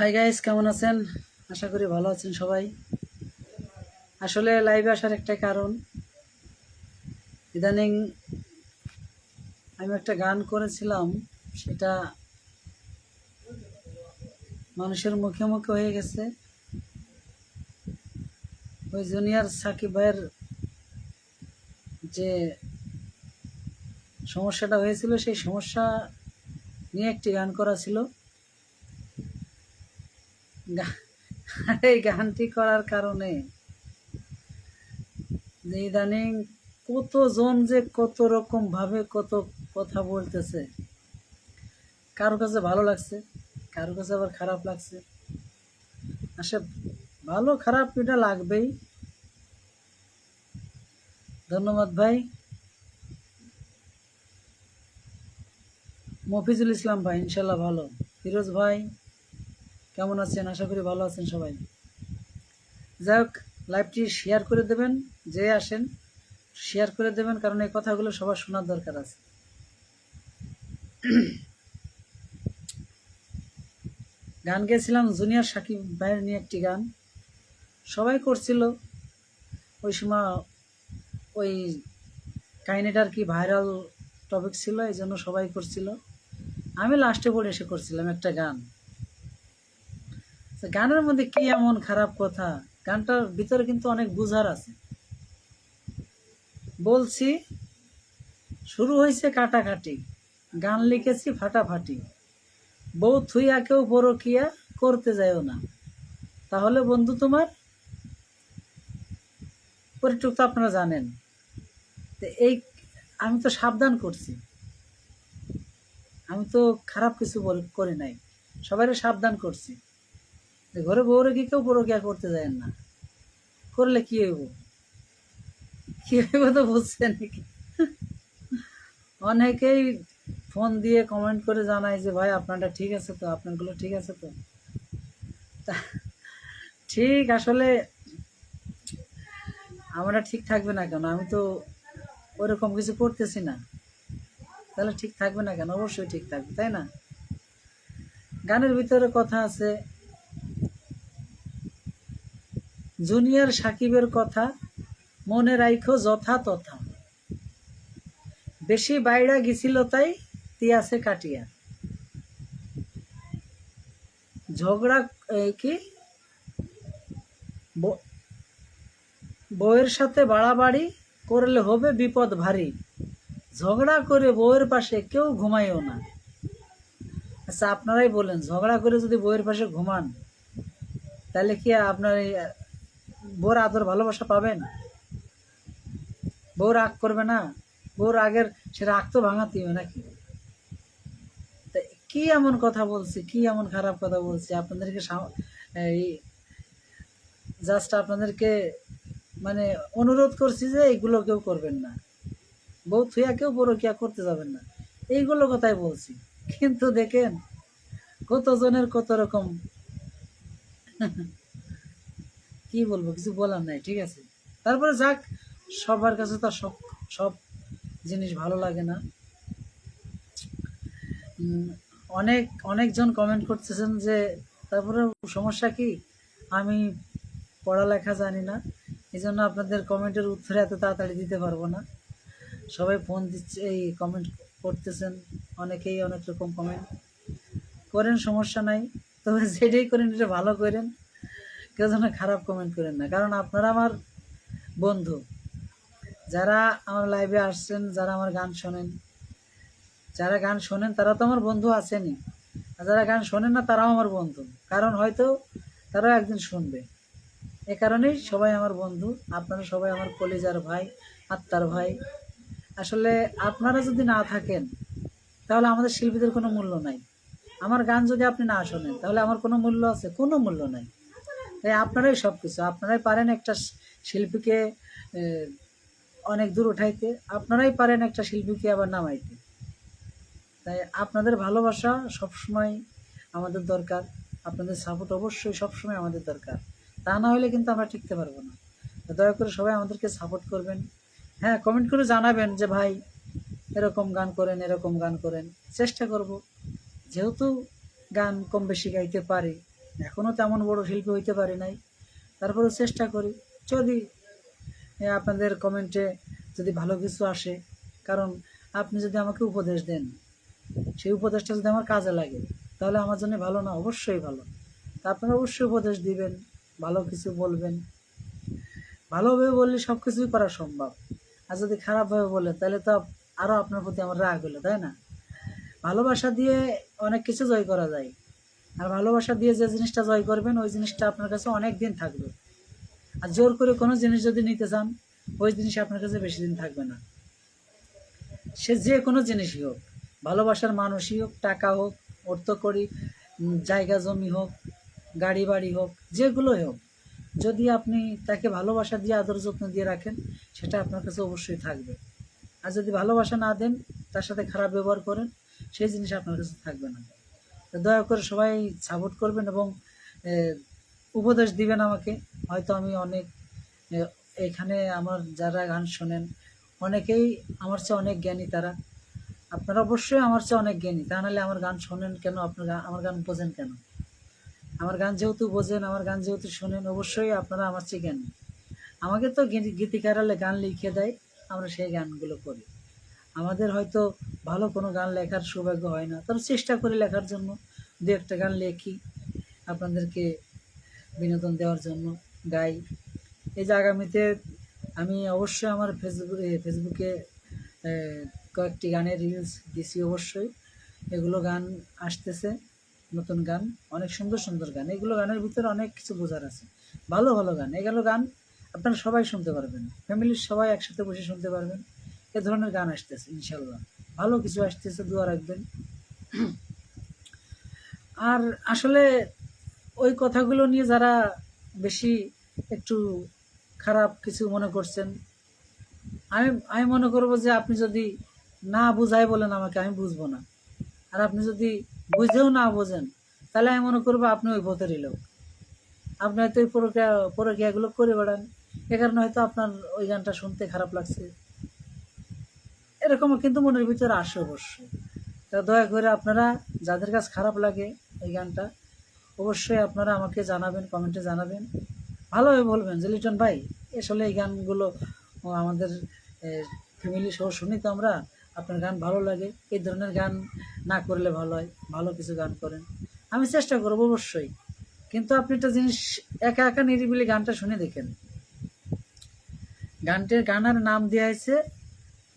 Hi guys কেমন আছেন? আশা করি ভালো আছেন সবাই। আসলে লাইভে আসার একটা কারণ। ইদানিং আমি একটা গান করেছিলাম, সেটা মানুষের মুখে মুখে হয়ে গেছে। ওই জুনিয়র সাকিব ভাইয়ের যে সমস্যাটা হয়েছিল, সেই সমস্যা নিয়ে একটি গান করা ছিল। এই গানটি করার কারণে। যে ইদানিং কতজন যে কত রকম ভাবে কত কথা বলতেছে। কারও কাছে ভালো লাগছে, কারও কাছে আবার খারাপ লাগছে। আসলে ভালো খারাপ এটা লাগবেই। ধন্যবাদ ভাই। মফিজুল ইসলাম ভাই, ইনশাল্লাহ ভালো। ফিরোজ ভাই কেমন আছেন? আশা করি ভালো আছেন সবাই। যাই হোক লাইভটি শেয়ার করে দেবেন, যে আসেন শেয়ার করে দেবেন, কারণ এই কথাগুলো সবার শোনার দরকার আছে। গান গেয়েছিলাম জুনিয়র সাকিব ভাইয়ের নিয়ে একটি গান। সবাই করছিল। ওই সময় ওই কাহিনিটার কি ভাইরাল টপিক ছিল এই জন্য সবাই করছিল। আমি লাস্টে পড়ে এসে করছিলাম একটা গান। গানের মধ্যে কি এমন খারাপ কথা? গানটার ভিতরে কিন্তু অনেক বুঝার আছে। বলছি, শুরু হয়েছে কাটাকাটি। গান লিখেছি ফাটাফাটি। বউ থুইয়া কেউ বড় কিয়া করতে যায়ও না। তাহলে বন্ধু তোমার? পরিটুক তো আপনারা জানেন। এই, আমি তো সাবধান করছি। আমি তো খারাপ কিছু করি নাই। সবাই সাবধান করছি। ঘরে বউরে কি কেউ বড় কিয়া করতে যায় না। করলে কি হইব? কি হইব তো বুঝছে নাকি? অনেকেই ফোন দিয়ে কমেন্ট করে জানায় যে, ভাই, আপনারটা ঠিক আছে তো? আপনারগুলো ঠিক আছে তো? ঠিক আসলে আমরা ঠিক থাকবে না কেন? আমি তো ওরকম কিছু করতেছি না। তাহলে ঠিক থাকবে না কেন? অবশ্যই ঠিক থাকবে, তাই না? গানের ভিতরে কথা আছে জুনিয়র সাকিবের কথা মনে রাইখো যথা তথা। বেশি বাইরা গেছিল তাই তিয়াসে কাটিয়া। ঝগড়া কি? বউয়ের সাথে বাড়াবাড়ি করলে হবে বিপদ ভারী। ঝগড়া করে বউয়ের পাশে কেউ ঘুমাইও না। আচ্ছা আপনারাই বলেন, ঝগড়া করে যদি বউয়ের পাশে ঘুমান, তাহলে কি আপনার বউর আদর ভালোবাসা পাবেন। বউ রাগ করবে না। বউর আগের সে রাগ তো ভাঙাতে হবে নাকি? তা কি এমন কথা বলছি? কি এমন খারাপ কথা বলছি? আপনাদেরকে এই জাস্ট আপনাদেরকে মানে অনুরোধ করছি যে এইগুলো কেউ করবেন না। বউ থুয়া কেউ বড় কিয়া করতে যাবেন না। এইগুলো কথাই বলছি। কিন্তু দেখেন কতজনের কত রকম কি বলব, কিছু বলার নাই, ঠিক আছে? তারপরে যাক, সবার কাছে তো সব সব জিনিস ভালো লাগে না। অনেক, অনেকজন কমেন্ট করতেছেন যে, তারপরে সমস্যা কি? আমি পড়ালেখা জানি না এই জন্য আপনাদের কমেন্টের উত্তরে এত তাড়াতাড়ি দিতে পারব না। সবাই ফোন দিচ্ছে, এই কমেন্ট করতেছেন, অনেকেই অনেক রকম কমেন্ট করেন, সমস্যা নাই। তবে যেটাই করেন, এটা ভালো করেন। কেউ যেন খারাপ কমেন্ট করেন না। কারণ আপনারা আমার বন্ধু। যারা আমার লাইভে আসছেন, যারা আমার গান শোনেন, যারা গান শোনেন, তারা তো আমার বন্ধু আছেনই। আর যারা গান শোনেন না, তারাও আমার বন্ধু। কারণ হয়তো তারাও একদিন শুনবে। এ কারণেই সবাই আমার বন্ধু, আপনারা সবাই আমার কলিজার ভাই, আত্মার ভাই। আসলে আপনারা যদি না থাকেন, তাহলে আমাদের শিল্পীদের কোনো মূল্য নাই। আমার গান যদি আপনি না শোনেন, তাহলে আমার কোনো মূল্য আছে? কোনো মূল্য নাই। তাই আপনারাই সব কিছু আপনারাই পারেন একটা শিল্পীকে অনেক দূর উঠাইতে। আপনারাই পারেন একটা শিল্পীকে আবার নামাইতে। তাই আপনাদের ভালোবাসা সবসময় আমাদের দরকার। আপনাদের সাপোর্ট অবশ্যই সবসময় আমাদের দরকার। তা না হলে কিন্তু আমরা টিকতে পারব না। দয়া করে সবাই আমাদেরকে সাপোর্ট করবেন। হ্যাঁ কমেন্ট করে জানাবেন যে, ভাই, এরকম গান করেন, এরকম গান করেন। চেষ্টা করব। যেহেতু গান কম বেশি গাইতে পারি এখনও তেমন বড় শিল্পী হইতে পারি নাই। তারপরেও চেষ্টা করি। যদি আপনাদের কমেন্টে যদি ভালো কিছু আসে, কারণ আপনি যদি আমাকে উপদেশ দেন, সেই উপদেশটা যদি আমার কাজে লাগে, তাহলে আমার জন্য ভালো না, অবশ্যই ভালো। তা আপনারা অবশ্যই উপদেশ দিবেন, ভালো কিছু বলবেন। ভালোভাবে বললে সব কিছুই করা সম্ভব। আর যদি খারাপভাবে বলেন তাহলে তো আরও আপনার প্রতি আমার রাগ হলো, তাই না? ভালোবাসা দিয়ে অনেক কিছু জয় করা যায়। আর ভালোবাসা দিয়ে যে জিনিসটা জয় করবেন, ওই জিনিসটা আপনার কাছে অনেক দিন থাকবে। আর জোর করে কোনো জিনিস যদি নিতে চান, ওই জিনিস আপনার কাছে বেশি দিন থাকবে না। সে যে কোনো জিনিসই হোক, ভালোবাসার মানুষই হোক, টাকা হোক অর্থ করি জায়গা, জমি হোক, গাড়ি, বাড়ি হোক, যেগুলোই হোক, যদি আপনি তাকে ভালোবাসা দিয়ে, আদর যত্ন দিয়ে রাখেন, সেটা আপনার কাছে অবশ্যই থাকবে। আর যদি ভালোবাসা না দেন, তার সাথে খারাপ ব্যবহার করেন, সেই জিনিস আপনার কাছে থাকবে না। দয়া করে সবাই সাপোর্ট করবেন এবং উপদেশ দিবেন আমাকে। হয়তো আমি অনেক এখানে আমার যারা গান শোনেন, অনেকেই আমার চেয়ে অনেক জ্ঞানী তারা। আপনারা অবশ্যই আমার চেয়ে অনেক জ্ঞানী। তা নাহলে আমার গান শোনেন কেন? আপনার আমার গান বোঝেন কেন? আমার গান যেহেতু বোঝেন, আমার গান যেহেতু শোনেন, অবশ্যই আপনারা আমার চেয়ে জ্ঞানী। আমাকে তো গীতিকারালে গান লিখে দেয়, আমরা সেই গানগুলো করি। আমাদের হয়তো ভালো কোনো গান লেখার সৌভাগ্য হয় না। তবে চেষ্টা করি লেখার জন্য। দু একটা গান লেখি আপনাদেরকে বিনোদন দেওয়ার জন্য, গাই। এই যে আগামীতে আমি অবশ্যই আমার ফেসবুক ফেসবুকে কয়েকটি গানের রিলস দিছি অবশ্যই। এগুলো গান আসতেছে, নতুন গান, অনেক সুন্দর সুন্দর গান। এগুলো গানের ভিতরে অনেক কিছু বোঝার আছে। ভালো ভালো গান। এগুলো গান আপনারা সবাই শুনতে পারবেন। ফ্যামিলির সবাই একসাথে বসে শুনতে পারবেন। এ ধরনের গান আসতেছে, ইনশাল্লাহ। ভালো কিছু আসতেছে, দোয়া রাখবেন। আর আসলে ওই কথাগুলো নিয়ে যারা বেশি একটু খারাপ কিছু মনে করছেন, আমি আমি মনে করব যে আপনি যদি না বুঝাই বলেন আমাকে, আমি বুঝব না। আর আপনি যদি বুঝেও না বোঝেন, তাহলে আমি মনে করব আপনি ওই পথেরই লোক। আপনি হয়তো ওই প্রক্রিয়া, প্রক্রিয়াগুলো করে বেড়ান। এ কারণে হয়তো আপনার ওই গানটা শুনতে খারাপ লাগছে। এরকমও কিন্তু মনের ভিতরে আসে অবশ্যই। তা দয়া করে আপনারা, যাদের কাছে খারাপ লাগে এই গানটা, অবশ্যই আপনারা আমাকে জানাবেন, কমেন্টে জানাবেন। ভালোভাবে বলবেন যে, লিটন ভাই, আসলে এই গানগুলো আমাদের ফ্যামিলি সহ শুনি তো আমরা, আপনার গান ভালো লাগে। এই ধরনের গান না করলে ভালো হয়, ভালো কিছু গান করেন। আমি চেষ্টা করব অবশ্যই। কিন্তু আপনি একটা জিনিস, একা একা নিরিবিলি গানটা শুনে দেখেন। গানটির গানের নাম দেওয়া হয়েছে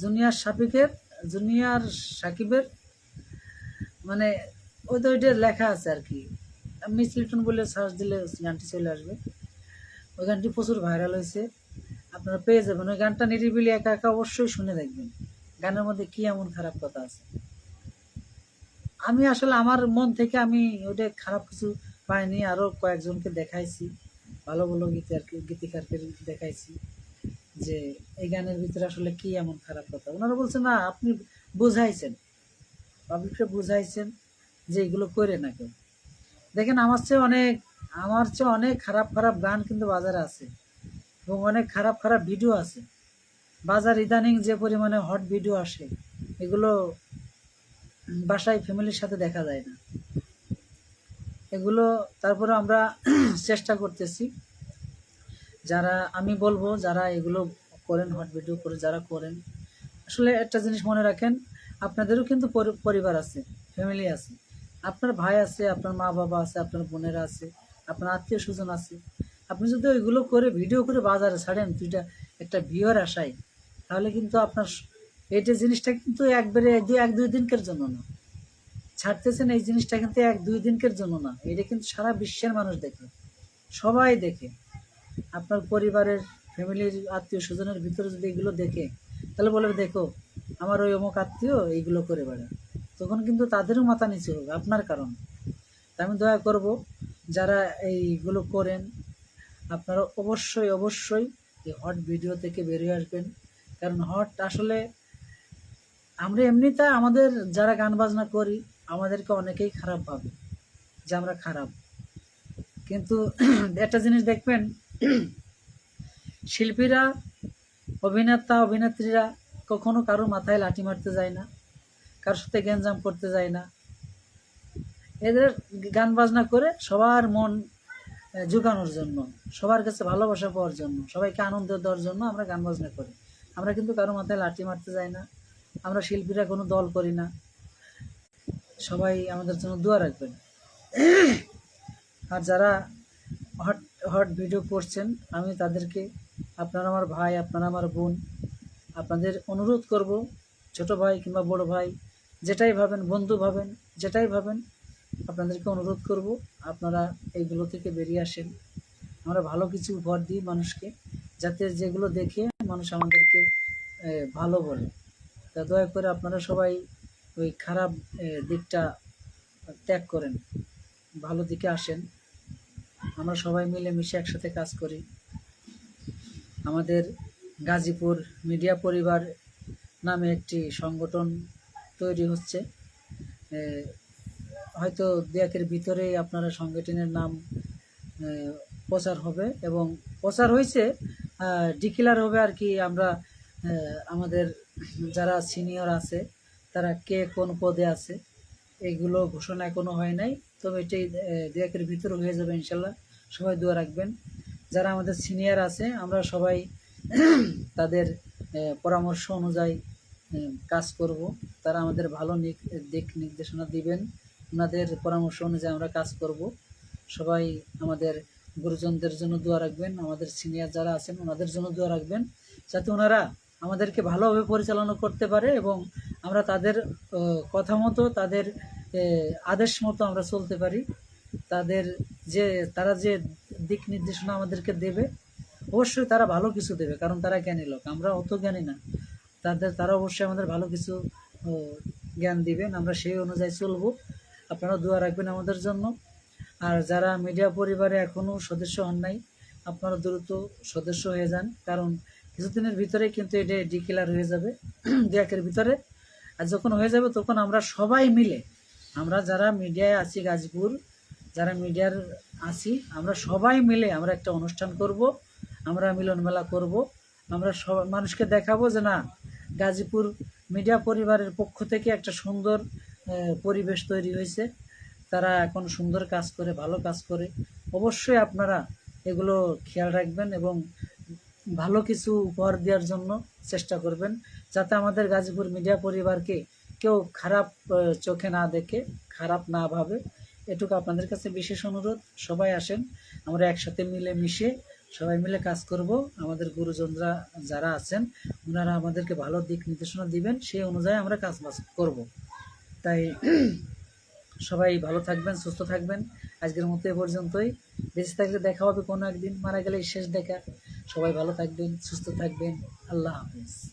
জুনিয়র সাকিবের জুনিয়র সাকিবের মানে ওই তো ওইটা লেখা আছে আর কি। মিস লিটন বলে সার্চ দিলে গানটি চলে আসবে। ওই গানটি প্রচুর ভাইরাল হয়েছে। আপনারা পেয়ে যাবেন। ওই গানটা নিরিবিলি একা একা অবশ্যই শুনে দেখবেন। গানের মধ্যে কি এমন খারাপ কথা আছে। আমি আসলে আমার মন থেকে আমি ওটা খারাপ কিছু পাইনি। আরও কয়েকজনকে দেখাইছি। ভালো ভালো গীতার গীতিকারকে দেখাইছি। যে এই গানের ভিতরে আসলে কি এমন খারাপ কথা? ওনারা বলছে, না, আপনি বুঝাইছেন। পাবলিককে বুঝাইছেন যে এগুলো করে না কেউ। দেখেন, আমার চেয়ে অনেক, আমার চেয়ে অনেক খারাপ খারাপ গান কিন্তু বাজারে আছে এবং অনেক খারাপ খারাপ ভিডিও আছে। বাজার ইদানিং যে পরিমাণে হট ভিডিও আসে, এগুলো বাসায় ফ্যামিলির সাথে দেখা যায় না। এগুলো তারপরে আমরা চেষ্টা করতেছি। যারা, আমি বলব যারা এগুলো করেন হট ভিডিও করে যারা করেন, আসলে একটা জিনিস মনে রাখেন, আপনাদেরও কিন্তু পরিবার আছে ফ্যামিলি আছে। আপনার ভাই আছে, আপনার মা বাবা আছে, আপনার বোনেরা আছে, আপনার আত্মীয় স্বজন আছে। আপনি যদি ওইগুলো করে ভিডিও করে বাজারে ছাড়েন, দুইটা, একটা ভিউয়ার আসায়, তাহলে কিন্তু আপনার এটা জিনিসটা কিন্তু একবারে দুই এক, দুই দিনকের জন্য না। ছাড়তেছেন এই জিনিসটা কিন্তু এক, দুই দিনকের জন্য না। এটা কিন্তু সারা বিশ্বের মানুষ দেখে, সবাই দেখে। আপনার পরিবারের ফ্যামিলির আত্মীয় স্বজনের ভিতরে যদি এগুলো দেখে, তাহলে বলবে দেখো, আমার ওই অমুক আত্মীয় এইগুলো করে বেড়ায়। তখন কিন্তু তাদেরও মাথা নিচে হবে, আপনার কারণ। আমি দয়া করব, যারা এইগুলো করেন, আপনারা অবশ্যই অবশ্যই এই হট ভিডিও থেকে বেরিয়ে আসবেন। কারণ হট আসলে আমরা এমনিতে আমাদের যারা গান বাজনা করি, আমাদেরকে অনেকেই খারাপ ভাবে যে আমরা খারাপ। কিন্তু একটা জিনিস দেখবেন শিল্পীরা, অভিনেতা, অভিনেত্রীরা কখনো কারও মাথায় লাঠি মারতে যায় না, কারোর সাথে গ্যাঞ্জাম করতে যায় না। এদের গান বাজনা করে সবার মন জোগানোর জন্য, সবার কাছে ভালোবাসা পাওয়ার জন্য, সবাইকে আনন্দ দেওয়ার জন্য আমরা গান বাজনা করি। আমরা কিন্তু কারও মাথায় লাঠি মারতে যাই না, আমরা শিল্পীরা কোনো দল করি না। সবাই আমাদের জন্য দোয়া রাখবেন। আর যারা হট হট ভিডিও করছেন, আমি তাদেরকে, আপনারা আমার ভাই, আপনারা আমার বোন, আপনাদের অনুরোধ করব, ছোট ভাই কিংবা বড় ভাই, যেটাই ভাবেন, বন্ধু ভাবেন, যেটাই ভাবেন, আপনাদেরকে অনুরোধ করব, আপনারা এইগুলো থেকে বেরিয়ে আসেন। আমরা ভালো কিছু উপহার দিই মানুষকে, যাতে যেগুলো দেখে মানুষ আমাদেরকে ভালো বলে। তা দয়া করে আপনারা সবাই ওই খারাপ দিকটা ত্যাগ করেন, ভালো দিকে আসেন। আমরা সবাই মিলে মিশে একসাথে কাজ করি। আমাদের গাজীপুর মিডিয়া পরিবার নামে একটি সংগঠন তৈরি হচ্ছে। হয়তো দু একের ভিতরেই আপনারা সংগঠনের নাম প্রচার হবে এবং প্রচার হয়েছে ডিক্লার হবে আর কি আমরা আমাদের যারা সিনিয়র আছে, তারা কে কোন পদে আছে এগুলো ঘোষণা এখনও হয় নাই। তবে এটাই দু একের ভিতরে হয়ে যাবে ইনশাল্লাহ। সবাই দোয়া রাখবেন। যারা আমাদের সিনিয়র আছে, আমরা সবাই তাদের পরামর্শ অনুযায়ী কাজ করব। তারা আমাদের ভালো দিক নির্দেশনা দিবেন। ওনাদের পরামর্শ অনুযায়ী আমরা কাজ করব। সবাই আমাদের গুরুজনদের জন্য দোয়া রাখবেন। আমাদের সিনিয়র যারা আছেন, ওনাদের জন্য দোয়া রাখবেন। যাতে ওনারা আমাদেরকে ভালোভাবে পরিচালনা করতে পারে এবং আমরা তাদের কথা মতো তাদের আদেশ মতো আমরা চলতে পারি। তাদের যে, তারা যে দিক নির্দেশনা আমাদেরকে দেবে, অবশ্যই তারা ভালো কিছু দেবে, কারণ তারা জ্ঞানী লোক। আমরা অত জ্ঞানী না। তাদের, তারা অবশ্যই আমাদের ভালো কিছু জ্ঞান দিবেন। আমরা সেই অনুযায়ী চলবো। আপনারা দোয়া রাখবেন আমাদের জন্য। আর যারা মিডিয়া পরিবারে এখনও সদস্য হন নাই, আপনারা দ্রুত সদস্য হয়ে যান। কারণ কিছুদিনের ভিতরে কিন্তু এটা ডিক্লেয়ার হয়ে যাবে। দু একের ভিতরে আর যখন হয়ে যাবে তখন আমরা সবাই মিলে, আমরা যারা মিডিয়ায় আছি গাজীপুর, যারা মিডিয়ার আছি, আমরা সবাই মিলে আমরা একটা অনুষ্ঠান করব, আমরা মিলন মেলা করব, আমরা সব মানুষকে দেখাবো যে না, গাজীপুর মিডিয়া পরিবারের পক্ষ থেকে একটা সুন্দর পরিবেশ তৈরি হয়েছে। তারা এখন সুন্দর কাজ করে, ভালো কাজ করে। অবশ্যই আপনারা এগুলো খেয়াল রাখবেন এবং ভালো কিছু উপহার দেওয়ার জন্য চেষ্টা করবেন। যাতে আমাদের গাজীপুর মিডিয়া পরিবারকে কেউ খারাপ চোখে না দেখে, খারাপ না ভাবে। এটুকু আপনাদের কাছে বিশেষ অনুরোধ। সবাই আসেন, আমরা একসাথে মিলে মিশে সবাই মিলে কাজ করব। আমাদের গুরুজনরা যারা আছেন, ওনারা আমাদেরকে ভালো দিক নির্দেশনা দিবেন। সেই অনুযায়ী আমরা কাজ বাজ করব। তাই সবাই ভালো থাকবেন, সুস্থ থাকবেন। আজকের মতো এ পর্যন্তই। বেঁচে থাকলে দেখা হবে কোনো একদিন। মারা গেলে শেষ দেখা। সবাই ভালো থাকবেন, সুস্থ থাকবেন। আল্লাহ হাফিজ।